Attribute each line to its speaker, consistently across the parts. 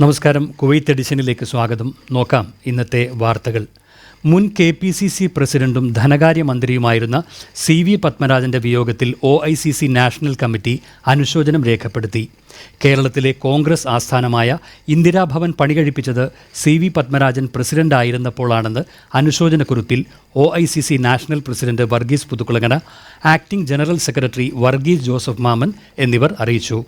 Speaker 1: നമസ്കാരം. കുവൈത്ത് എഡിഷനിലേക്ക് സ്വാഗതം. നോക്കാം ഇന്നത്തെ വാർത്തകൾ. മുൻ കെ പി സി സി പ്രസിഡന്റും ധനകാര്യമന്ത്രിയുമായിരുന്ന സി വി പത്മരാജന്റെ വിയോഗത്തിൽ O I C C national committee അനുശോചനം രേഖപ്പെടുത്തി. കേരളത്തിലെ കോൺഗ്രസ് ആസ്ഥാനമായ ഇന്ദിരാഭവൻ പണികഴിപ്പിച്ചത് സി വി പത്മരാജൻ പ്രസിഡന്റായിരുന്നപ്പോഴാണെന്ന് അനുശോചനക്കുറിപ്പിൽ O I C C national president Varghese Puthukkulangana acting general secretary Varghese Joseph Mammen എന്നിവർ അറിയിച്ചു.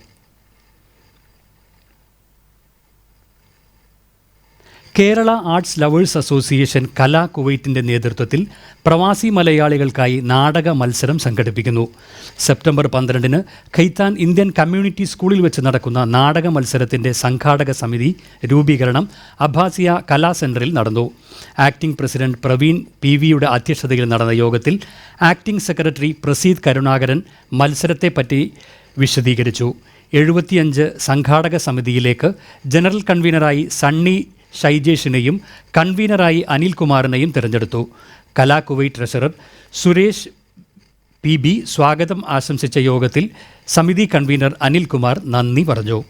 Speaker 1: Kerala arts lovers association Kala കുവൈറ്റിന്റെ നേതൃത്വത്തിൽ പ്രവാസി മലയാളികൾക്കായി നാടക മത്സരം സംഘടിപ്പിക്കുന്നു. സെപ്റ്റംബർ പന്ത്രണ്ടിന് ഖൈത്താൻ ഇന്ത്യൻ കമ്മ്യൂണിറ്റി സ്കൂളിൽ വെച്ച് നടക്കുന്ന നാടക മത്സരത്തിന്റെ സംഘാടക സമിതി രൂപീകരണം അഭാസിയ കലാ സെന്ററിൽ നടന്നു. ആക്ടിംഗ് പ്രസിഡന്റ് പ്രവീൺ പി വിയുടെ അധ്യക്ഷതയിൽ നടന്ന യോഗത്തിൽ ആക്ടിംഗ് സെക്രട്ടറി പ്രസീദ് കരുണാകരൻ മത്സരത്തെപ്പറ്റി വിശദീകരിച്ചു. എഴുപത്തിയഞ്ച് സംഘാടക സമിതിയിലേക്ക് ജനറൽ കൺവീനറായി സണ്ണി ഷൈജേഷിനെയും കൺവീനറായി അനിൽകുമാറിനെയും തിരഞ്ഞെടുത്തു. Kala Kuwait treasurer Suresh P B സ്വാഗതം ആശംസിച്ച യോഗത്തിൽ സമിതി കൺവീനർ അനിൽകുമാർ നന്ദി പറഞ്ഞു.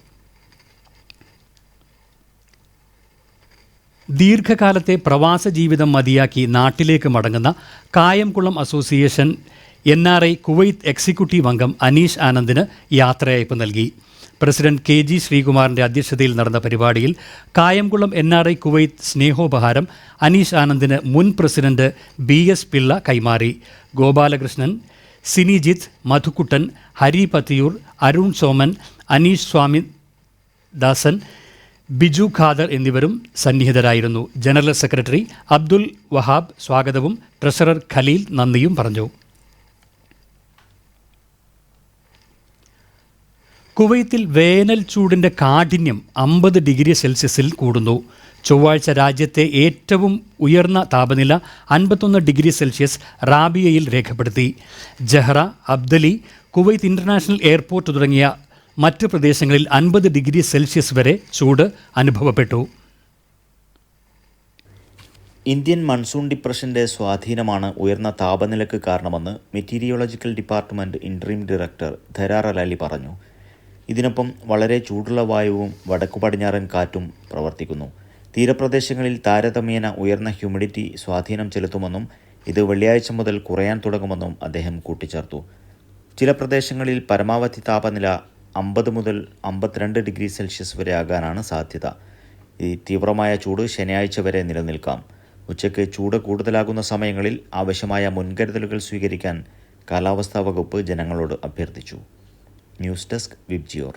Speaker 1: ദീർഘകാലത്തെ പ്രവാസ ജീവിതം മതിയാക്കി നാട്ടിലേക്ക് മടങ്ങുന്ന Kayamkulam association N R I Kuwait executive അംഗം അനീഷ് ആനന്ദിന് യാത്രയയപ്പ് നൽകി. പ്രസിഡന്റ് കെ ജി ശ്രീകുമാറിന്റെ അധ്യക്ഷതയിൽ നടന്ന പരിപാടിയിൽ Kayamkulam N R I Kuwait സ്നേഹോപഹാരം Aneesh ആനന്ദിന് മുൻ പ്രസിഡന്റ് ബി എസ് പിള്ള കൈമാറി. ഗോപാലകൃഷ്ണൻ സിനിജിത്ത് മധുക്കുട്ടൻ ഹരി പത്തിയൂർ അരുൺ സോമൻ അനീഷ് സ്വാമി ദാസൻ ബിജു ഖാദർ എന്നിവരും സന്നിഹിതരായിരുന്നു. ജനറൽ സെക്രട്ടറി അബ്ദുൽ വഹാബ് സ്വാഗതവും ട്രഷറർ ഖലീൽ നന്ദിയും പറഞ്ഞു. കുവൈത്തിൽ വേനൽ ചൂടിന്റെ കാഠിന്യം അമ്പത് ഡിഗ്രി സെൽഷ്യസിൽ കൂടുന്നു. ചൊവ്വാഴ്ച രാജ്യത്തെ ഏറ്റവും ഉയർന്ന താപനില അൻപത്തൊന്ന് ഡിഗ്രി സെൽഷ്യസ് റാബിയയിൽ രേഖപ്പെടുത്തി. Jahra Abdali Kuwait international airport തുടങ്ങിയ മറ്റ് പ്രദേശങ്ങളിൽ അൻപത് ഡിഗ്രി സെൽഷ്യസ് വരെ ചൂട് അനുഭവപ്പെട്ടു.
Speaker 2: ഇന്ത്യൻ മൺസൂൺ ഡിപ്രഷന്റെ സ്വാധീനമാണ് ഉയർന്ന താപനിലക്ക് കാരണമെന്ന് മെറ്റീരിയോളജിക്കൽ ഡിപ്പാർട്ട്മെന്റ് ഇൻട്രീം ഡയറക്ടർ ധരാറ ലാലി പറഞ്ഞു. ഇതിനൊപ്പം വളരെ ചൂടുള്ള വായുവും വടക്കു പടിഞ്ഞാറൻ കാറ്റും പ്രവർത്തിക്കുന്നു. തീരപ്രദേശങ്ങളിൽ താരതമ്യേന ഉയർന്ന ഹ്യൂമിഡിറ്റി സ്വാധീനം ചെലുത്തുമെന്നും ഇത് വെള്ളിയാഴ്ച മുതൽ കുറയാൻ തുടങ്ങുമെന്നും അദ്ദേഹം കൂട്ടിച്ചേർത്തു. ചില പ്രദേശങ്ങളിൽ പരമാവധി താപനില അമ്പത് മുതൽ അമ്പത്തിരണ്ട് ഡിഗ്രി സെൽഷ്യസ് വരെ ആകാനാണ് സാധ്യത. ഈ തീവ്രമായ ചൂട് ശനിയാഴ്ച വരെ നിലനിൽക്കാം. ഉച്ചയ്ക്ക് ചൂട് കൂടുതലാകുന്ന സമയങ്ങളിൽ ആവശ്യമായ മുൻകരുതലുകൾ സ്വീകരിക്കാൻ കാലാവസ്ഥാ വകുപ്പ് ജനങ്ങളോട് അഭ്യർത്ഥിച്ചു. News desk Vibgyor.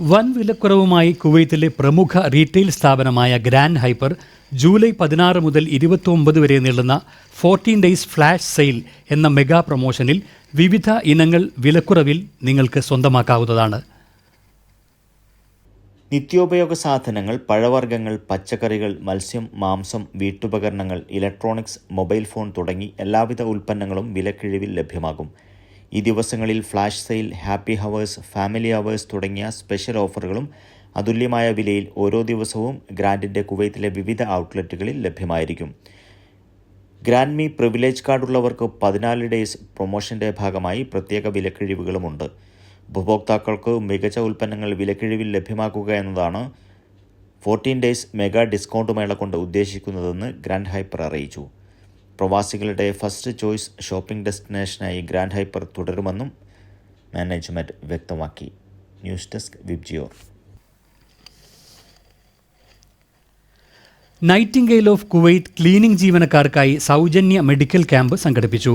Speaker 1: വൻ വിലക്കുറവുമായി കുവൈത്തിലെ പ്രമുഖ റീറ്റെയിൽ സ്ഥാപനമായ ഗ്രാൻഡ് ഹൈപ്പർ ജൂലൈ പതിനാറ് മുതൽ ഇരുപത്തൊമ്പത് വരെ നീളുന്ന ഫോർട്ടീൻ ഡേയ്സ് ഫ്ലാഷ് സെയിൽ എന്ന മെഗാ പ്രൊമോഷനിൽ വിവിധ ഇനങ്ങൾ വിലക്കുറവിൽ നിങ്ങൾക്ക് സ്വന്തമാക്കാവുന്നതാണ്.
Speaker 2: നിത്യോപയോഗ സാധനങ്ങൾ പഴവർഗങ്ങൾ പച്ചക്കറികൾ മത്സ്യം മാംസം വീട്ടുപകരണങ്ങൾ ഇലക്ട്രോണിക്സ് മൊബൈൽ ഫോൺ തുടങ്ങി എല്ലാവിധ ഉൽപ്പന്നങ്ങളും വിലക്കിഴിവിൽ ലഭ്യമാകും. ഈ ദിവസങ്ങളിൽ flash sale happy hours family hours തുടങ്ങിയ സ്പെഷ്യൽ ഓഫറുകളും അതുല്യമായ വിലയിൽ ഓരോ ദിവസവും ഗ്രാൻഡിന്റെ കുവൈത്തിലെ വിവിധ ഔട്ട്ലെറ്റുകളിൽ ലഭ്യമായിരിക്കും. ഗ്രാൻഡ് മീ പ്രിവിലേജ് കാർഡുള്ളവർക്ക് പതിനാല് ഡേയ്സ് പ്രൊമോഷന്റെ ഭാഗമായി പ്രത്യേക വിലക്കിഴിവുകളുമുണ്ട്. ഉപഭോക്താക്കൾക്ക് മികച്ച ഉൽപ്പന്നങ്ങൾ വിലക്കിഴിവിൽ ലഭ്യമാക്കുക എന്നതാണ് ഫോർട്ടീൻ ഡേയ്സ് മെഗാ ഡിസ്കൗണ്ട് മേള കൊണ്ട് ഉദ്ദേശിക്കുന്നതെന്ന് ഗ്രാൻഡ് ഹൈപ്പർ അറിയിച്ചു. പ്രവാസികളുടെ ഫസ്റ്റ് ചോയ്സ് ഷോപ്പിംഗ് ഡെസ്റ്റിനേഷനായി ഗ്രാൻഡ് ഹൈപ്പർ തുടരുമെന്നും മാനേജ്മെന്റ് വ്യക്തമാക്കി. News desk Vibgyor
Speaker 1: Nightingale of Kuwait cleaning ജീവനക്കാർക്കായി സൗജന്യ മെഡിക്കൽ ക്യാമ്പ് സംഘടിപ്പിച്ചു.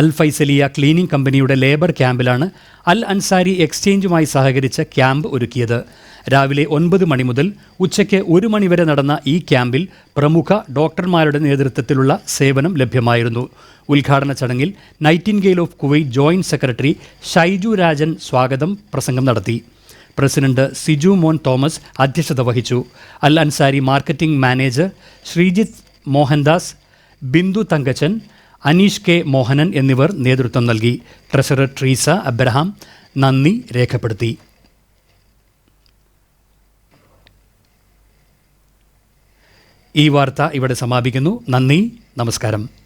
Speaker 1: അൽ ഫൈസലിയ ക്ലീനിംഗ് കമ്പനിയുടെ ലേബർ ക്യാമ്പിലാണ് അൽ അൻസാരി എക്സ്ചേഞ്ചുമായി സഹകരിച്ച ക്യാമ്പ് ഒരുക്കിയത്. രാവിലെ ഒൻപത് മണി മുതൽ ഉച്ചയ്ക്ക് ഒരു മണിവരെ നടന്ന ഈ ക്യാമ്പിൽ പ്രമുഖ ഡോക്ടർമാരുടെ നേതൃത്വത്തിലുള്ള സേവനം ലഭ്യമായിരുന്നു. ഉദ്ഘാടന ചടങ്ങിൽ Nightingale of Kuwait joint secretary Shaiju Rajan സ്വാഗതം പ്രസംഗം നടത്തി. പ്രസിഡന്റ് സിജു മോൻ തോമസ് അധ്യക്ഷത വഹിച്ചു. Al Ansari marketing manager Sreejith Mohandas Bindu Thankachan Aneesh K Mohanan എന്നിവർ നേതൃത്വം നൽകി. ട്രഷറർ ട്രീസ അബ്രഹാം നന്ദി രേഖപ്പെടുത്തി. ഈ വാർത്ത ഇവിടെ സമാപിക്കുന്നു. നന്ദി നമസ്കാരം.